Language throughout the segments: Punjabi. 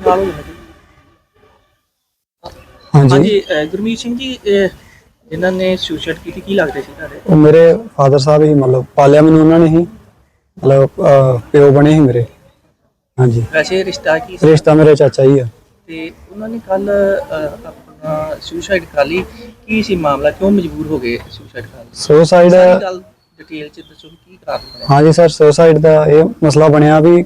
ਨਾਲ ਹੋ ਜੀ। ਹਾਂਜੀ। ਹਾਂਜੀ ਅਹ ਗੁਰਮੀਤ ਸਿੰਘ ਜੀ ਅਹ ਜਿਨ੍ਹਾਂ ਨੇ ਸੁਸਾਈਡ ਕੀਤੀ ਕੀ ਲੱਗਦੇ ਸੀ ਤੁਹਾਡੇ? ਉਹ ਮੇਰੇ ਫਾਦਰ ਸਾਹਿਬ ਹੀ ਮਤਲਬ ਪਾਲਿਆ ਮੈਨੂੰ ਉਹਨਾਂ ਨੇ ਹੀ। ਮਤਲਬ ਅਹ, ਪਿਓ ਬਣੇ ਸੀ ਮੇਰੇ। ਹਾਂਜੀ। ਵੈਸੇ ਰਿਸ਼ਤਾ ਕੀ ਸੀ? ਰਿਸ਼ਤਾ ਮੇਰੇ ਚਾਚਾ ਹੀ ਆ। ਤੇ ਉਹਨਾਂ ਨੇ ਕੱਲ ਆਪਣਾ ਸੁਸਾਈਡ ਕਰ ਲਈ। ਕੀ ਸੀ ਮਾਮਲਾ? ਕਿਉਂ ਮਜਬੂਰ ਹੋ ਗਏ ਸੁਸਾਈਡ ਕਰਨ ਲਈ? ਸੁਸਾਈਡ ਸਾਰੀ ਗੱਲ ਡਿਟੇਲ ਚ ਦੱਸੋ ਵੀ ਕੀ ਕਾਰਨ ਬਣਿਆ? ਹਾਂਜੀ ਸਰ ਸੁਸਾਈਡ ਦਾ ਇਹ ਮਸਲਾ ਬਣਿਆ ਵੀ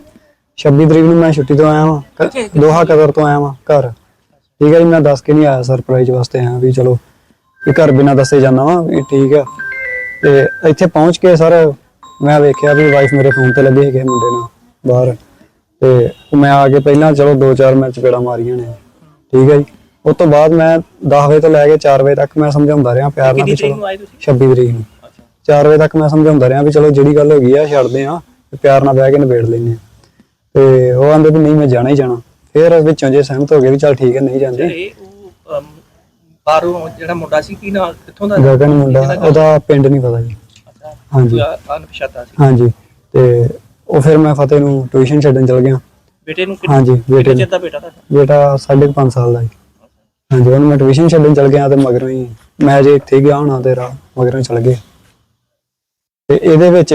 26 ਤਰੀਕ ਨੂੰ ਮੈਂ ਛੁੱਟੀ ਤੋਂ ਆਇਆ ਵਾਂ। ਦੋਹਾ ਕਦਰ ਤੋਂ ਆਇਆ ਵਾਂ ਘਰ। ਠੀਕ ਹੈ ਜੀ ਮੈਂ ਦੱਸ ਕੇ ਨਹੀਂ ਆਇਆ ਸਰਪ੍ਰਾਈਜ਼ ਵਾਸਤੇ ਆਇਆ ਵੀ ਚਲੋ ਵੀ ਘਰ ਬਿਨਾਂ ਦੱਸੇ ਜਾਣਾ ਵਾਂ ਵੀ ਠੀਕ ਆ। ਤੇ ਇੱਥੇ ਪਹੁੰਚ ਕੇ ਸਰ ਮੈਂ ਵੇਖਿਆ ਵੀ ਵਾਈਫ ਮੇਰੇ ਫੋਨ ਤੇ ਲੱਗੇ ਹੈਗੇ ਮੁੰਡੇ ਨਾਲ ਬਾਹਰ। ਤੇ ਮੈਂ ਆ ਕੇ ਪਹਿਲਾਂ ਚਲੋ ਦੋ ਚਾਰ ਮੈਚ ਚਪੇੜਾਂ ਮਾਰੀਆਂ ਨੇ। ਠੀਕ ਹੈ ਜੀ। ਉਸ ਤੋਂ ਬਾਅਦ ਮੈਂ 10 ਵਜੇ ਤੋਂ ਲੈ ਕੇ 4 ਵਜੇ ਤੱਕ ਮੈਂ ਸਮਝਾਉਂਦਾ ਰਿਹਾ ਪਿਆਰ ਨਾਲ ਚਲੋ ਨੂੰ ਆਏ ਤੁਸੀਂ? 26 ਤਰੀਕ ਨੂੰ। ਅੱਛਾ 4 ਵਜੇ ਤੱਕ ਮੈਂ ਸਮਝਾਉਂਦਾ ਰਿਹਾ ਵੀ ਚਲੋ ਜਿਹੜੀ ਗੱਲ ਹੋ ਗਈ ਆ ਛੱਡਦੇ ਆ ਪਿਆਰ ਨਾਲ ਬਹਿ ਕੇ ਨਿਬੇੜ ਲੈਂਦੇ ਆ ਤੇ ਉਹ ਆਂਦੇ ਵੀ ਨਹੀਂ ਮੈਂ ਜਾਣਾ ਹੀ ਜਾਣਾ। ਫਿਰ ਵਿੱਚੋਂ ਜੇ ਸਹਿਮਤ ਹੋ ਗਏ ਵੀ ਚਲ ਠੀਕ ਹੈ ਨਹੀਂ ਜਾਂਦੇ। ਤੇ ਉਹ ਅਮ, ਬਾਹਰੋਂ ਜਿਹੜਾ ਮੁੰਡਾ ਸੀ ਕੀ ਨਾਲ ਕਿੱਥੋਂ ਦਾ? ਗਗਨ ਮੁੰਡਾ ਜਿਹਦਾ ਘਰ- ਉਹਦਾ ਪਿੰਡ ਨਹੀਂ ਪਤਾ ਜੀ। ਅੱਛਾ, ਹਾਂਜੀ। ਕੋਈ ਅਣਪਛਾਤਾ ਸੀ। ਹਾਂਜੀ। ਤੇ ਉਹ ਫਿਰ ਮੈਂ ਫਤਿਹ ਨੂੰ ਟਿਊਸ਼ਨ ਛੱਡਣ ਚਲ ਗਿਆ। ਬੇਟੇ ਨੂੰ ਹਾਂਜੀ, ਬੇਟੇ ਕਿੰਨੇ ਨੂੰ। ਚਿਰ ਦਾ ਬੇਟਾ ਤੁਹਾਡਾ? ਬੇਟਾ 5.5 ਸਾਲ ਦਾ ਜੀ। ਹਾਂਜੀ ਉਹਨੂੰ ਮੈਂ ਟਿਊਸ਼ਨ ਛੱਡਣ ਚਲ ਗਿਆ ਤੇ ਮਗਰੋਂ ਹੀ ਮੈਂ ਜੇ ਇੱਥੇ ਹੀ ਗਿਆ ਹੋਣਾ ਤੇ ਰਾ ਮਗਰੋਂ ਚਲ ਗਏ ਤੇ ਇਹਦੇ ਵਿੱਚ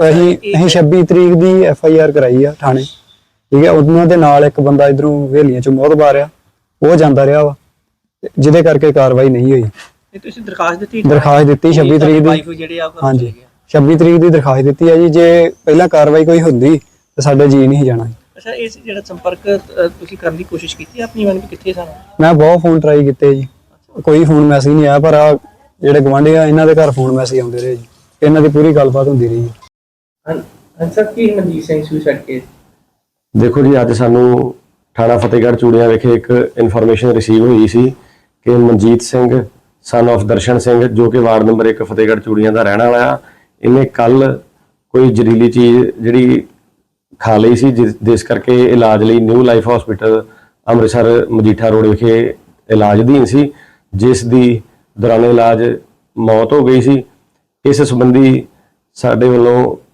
ਅਸੀਂ ਅਸੀਂ 26 ਤਰੀਕ ਦੀ ਐਫ ਆਈ ਆਰ ਕਰਾਈ ਆ ਥਾਣੇ। ਠੀਕ ਹੈ ਉਹਨਾਂ ਦੇ ਨਾਲ ਇੱਕ ਬੰਦਾ ਇਧਰੋਂ ਹਵੇਲੀਆਂ ਚੋਂ ਮੋਹਤ ਆ ਉਹ ਜਾਂਦਾ ਰਿਹਾ ਵਾ। ਤੇ ਜਿਹਦੇ ਕਰਕੇ ਕਾਰਵਾਈ ਨਹੀਂ ਹੋਈ। ਤੇ ਤੁਸੀਂ ਦਰਖਾਸਤ ਦਿੱਤੀ ਦਰਖਾਸਤ ਦਿੱਤੀ 26 ਤਰੀਕ ਦੀ। ਜਿਹੜੇ ਆ ਉਹ ਘਰੋਂ ਹਾਂਜੀ। ਚਲੇ ਗਏ। 26 ਤਰੀਕ ਦੀ ਦਰਖਾਸਤ ਦਿੱਤੀ ਹੈ ਜੀ। ਜੇ ਪਹਿਲਾਂ ਕਾਰਵਾਈ ਕੋਈ ਹੁੰਦੀ ਤੇ ਸਾਡੇ ਜੀ ਨਹੀਂ ਜਾਣਾ। ਅੱਛਾ ਇਸ ਜਿਹੜਾ ਸੰਪਰਕ ਤੁਸੀਂ ਕਰਨ ਦੀ ਕੋਸ਼ਿਸ਼ ਕੀਤੀ ਆਪਣੀ ਮਨ ਵੀ ਕਿੱਥੇ ਸਨ? ਮੈਂ ਬਹੁਤ ਫੋਨ ਟਰਾਈ ਕੀਤੇ ਜੀ। ਕੋਈ ਫੋਨ ਮੈਸੇਜ ਨਹੀਂ ਆਇਆ ਪਰ ਆ ਜਿਹੜੇ ਗਵਾਂਢੀ ਆ ਇਹਨਾਂ ਦੇ ਘਰ ਫੋਨ ਮੈਸੇਜ ਆਉਂਦੇ ਰਹੇ ਜੀ। ਇਹਨਾਂ ਦੀ ਪੂਰੀ ਗੱਲਬਾਤ ਹੁੰਦੀ ਰਹੀ ਜੀ। ਅੰਸਰ ਕੀ ਮਨਜੀਤ ਸਿੰਘ ਸੁਸਾਈਡ ਕੇਸ ਦੇਖੋ ਜੀ, ਅੱਜ ਸਾਨੂੰ ਥਾਣਾ ਫਤਿਹਗੜ੍ਹ ਚੂੜੀਆਂ ਵਿਖੇ ਇੱਕ ਇਨਫੋਰਮੇਸ਼ਨ ਰਿਸੀਵ ਹੋਈ ਸੀ ਕਿ ਮਨਜੀਤ ਸਿੰਘ ਸਨ of ਦਰਸ਼ਨ ਸਿੰਘ, ਜੋ ਕਿ ਵਾਰਡ ਨੰਬਰ 1 ਫਤਿਹਗੜ੍ਹ ਚੂੜੀਆਂ ਦਾ ਰਹਿਣ ਵਾਲਾ ਇਹਨੇ ਕੱਲ ਕੋਈ ਜ਼ਹਿਰੀਲੀ ਚੀਜ਼ ਜਿਹੜੀ ਖਾ ਲਈ ਸੀ ਜਿਸ ਜਿਸ ਕਰਕੇ ਇਲਾਜ ਲਈ new life hospital Amritsar Majitha road ਵਿਖੇ ਇਲਾਜ ਅਧੀਨ ਸੀ, ਜਿਸ ਦੀ ਦੌਰਾਨ ਇਲਾਜ ਮੌਤ ਹੋ ਗਈ ਸੀ। ਇਸ ਸੰਬੰਧੀ ਸਾਡੇ ਵੱਲੋਂ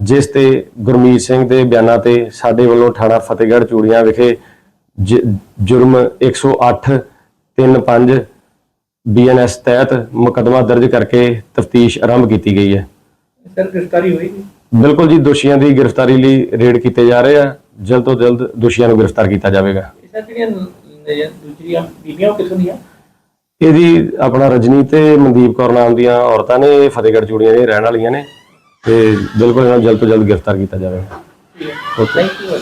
ਜਿਸ ਤੇ ਗੁਰਮੀਤ ਸਿੰਘ ਦੇ ਬਿਆਨਾਂ ਤੇ ਸਾਡੇ ਵੱਲੋਂ ਥਾਣਾ ਫਤਿਹਗੜ੍ਹ ਚੂੜੀਆਂ ਵਿਖੇ ਜੁਰਮ 108 35 ਬੀਐਨਐਸ ਤਹਿਤ ਮੁਕੱਦਮਾ ਦਰਜ ਕਰਕੇ ਤਫਤੀਸ਼ ਆਰੰਭ ਕੀਤੀ ਗਈ ਹੈ। ਸਰ ਗ੍ਰਿਫਤਾਰੀ ਹੋਈ ਬਿਲਕੁਲ ਜੀ ਦੋਸ਼ੀਆਂ ਦੀ ਗ੍ਰਿਫਤਾਰੀ ਲਈ ਰੇਡ ਕੀਤੇ ਜਾ ਰਹੇ ਆ। ਜਲਦ ਤੋਂ ਜਲਦ ਦੋਸ਼ੀਆਂ ਨੂੰ ਗ੍ਰਿਫਤਾਰ ਕੀਤਾ ਜਾਵੇਗਾ। ਸਰ ਜਿਹੜੀਆਂ ਨ- ਦੂਜੀਆਂ ਬੀਬੀਆਂ ਉਹ ਕਿੱਥੋਂ ਦੀਆਂ? ਇਹਦੀ ਆਪਣਾ ਰਜਨੀ ਤੇ ਮਨਦੀਪ ਕੌਰ ਨਾਮ ਦੀਆਂ ਔਰਤਾਂ ਨੇ ਇਹ ਫਤਿਹਗੜ੍ਹ ਚੂੜੀਆਂ ਦੇ ਰਹਿਣ ਵਾਲੀਆਂ ਨੇ। ਤੇ ਬਿਲਕੁਲ ਇਹਨਾਂ ਨੂੰ ਜਲਦ ਤੋਂ ਜਲਦ ਗ੍ਰਿਫਤਾਰ ਕੀਤਾ ਥੈਂਕ ਯੂ